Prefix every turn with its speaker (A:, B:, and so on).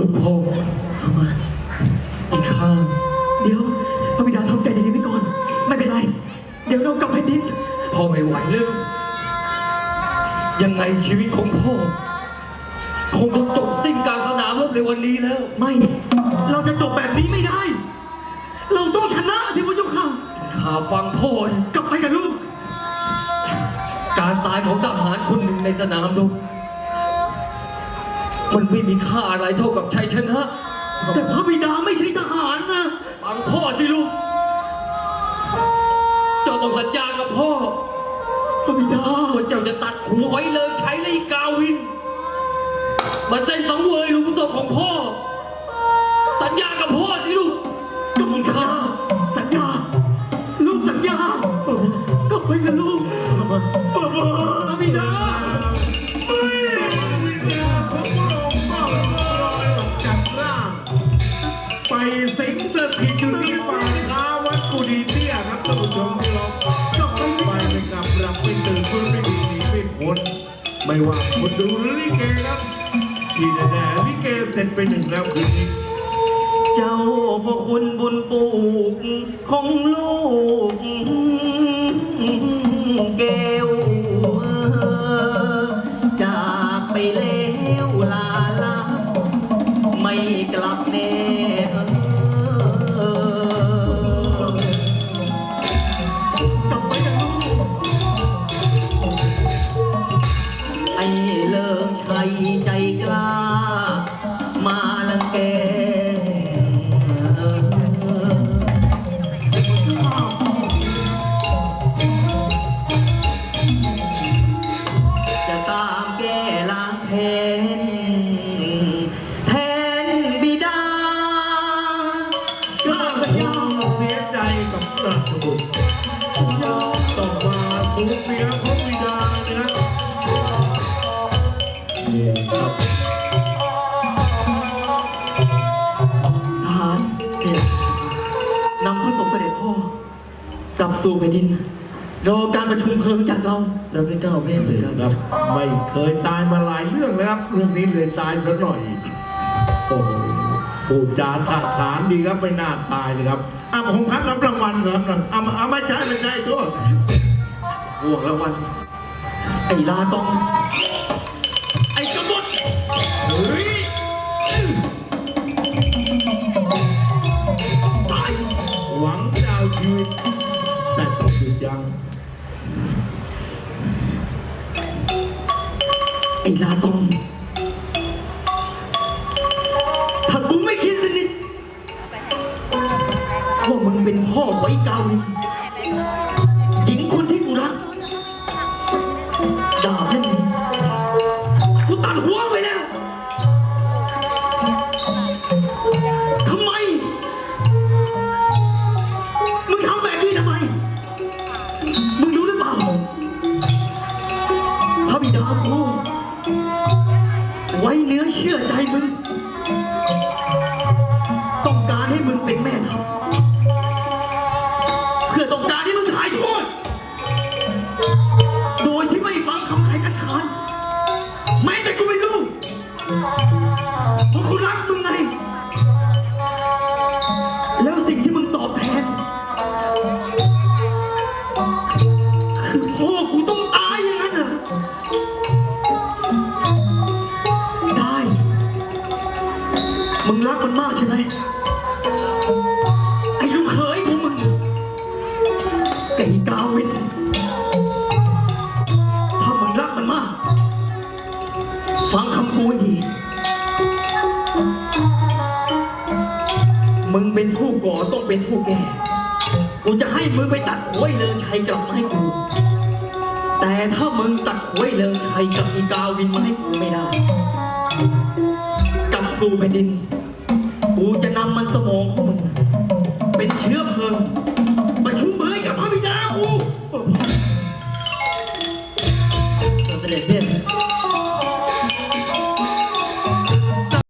A: ลวงพ่อ
B: ทำไม
A: ไอ้ข้า
B: เดี๋ยวพระบิดาทำใจเย็นๆไว้ก่อน ไม่เป็นไร เดี๋ยวเรากลับแผ่ดิน
A: พ่อไม่ไหวแล้วยังไงชีวิตของพ่อ คงต้องจบสิ้นการสนามรบในวันนี้แล้ว
B: ไม่ เราจะจบแบบนี้ไม่ได้ เราต้องชนะสิพระเจ้าข่า
A: ข้าฟังพ่อ
B: กลับไปกันลูก
A: การตายของทหารคนหนึ่งในสนามรบ มันไม่มีค่าอะไรเท่ากับชัยชนะ
B: แต่พระบิดาไม่ใช่ทหารนะ
A: ฟังพ่อสิลูก เจ้าต้องสัญญากับพ่อ
B: พระบิดา
A: ว่าเจ้าจะตัดหูหอยเลยใช้เลยกาวิน มาเซ็นสังเวยลูกศพของพ่อ สัญญากับพ่อสิลูก
B: กำลังข้าสัญญา ลูกสัญญากลับไปกับลูก
C: ไม่พ้นไม่ว่าคนดูหรือลิเกครับที่แน่ๆลิเกเสร็จไปหนึ่งแล้วคืนนี้
B: เจ้าพระคุณบุญปลูกของลูกแก้วจากไปแล้วลาลาไม่กลับแน่ ใจกล้า มาลังแกจะตามแก้ล้างแค้นแทนบิดา
C: สร้างความเสียใจกับราชบุตรต้อมาสูญเสียพระบิดา
B: เนะ สู่แผ่นดินรอการประชุมเพลิงจากเราเราได้เก้าเพศเลยครับ
C: ครับ ไม่เคยตายมาหลายเรื่องแล้วครับ เรื่องนี้เลยตายสักหน่อยโอ้โหพูดจาฉาฉานดีครับไม่น่าตายเลยครับอะผมพัดรับรางวัลครับเอามาเอาไม่ใช่ไม่ใช่ตัวห่วงรางวัล
B: ไอ้ลาตอง ต้
C: อง
B: ไอ้ลาตอง ถ้ากูไม่คิดสิว่ามึงเป็นพ่อของไอ้กาวิน มึงรู้หรือเปล่าพระบิดากูไว้เนื้อเชื่อใจมึง ต้องการให้มึงเป็นแม่ทัพ มึงรักมันมากใช่ไหมไอ้ลูกเขยของมึงไก่กาวินถ้ามึงรักมันมาก ฟังคำกูให้ดีมึงเป็นผู้ก่อต้องเป็นผู้แก่ กูจะให้มึงไปตัดหัวไอ้เลิงชัยกลับมาให้กู แต่ถ้ามึงตัดหัวไอ้เลิงชัยกับอีกาวินมาให้กูไม่ได้ สู่แผ่นดิน กูจะนำมันสมองของมึง เป็นเชื้อเพลิง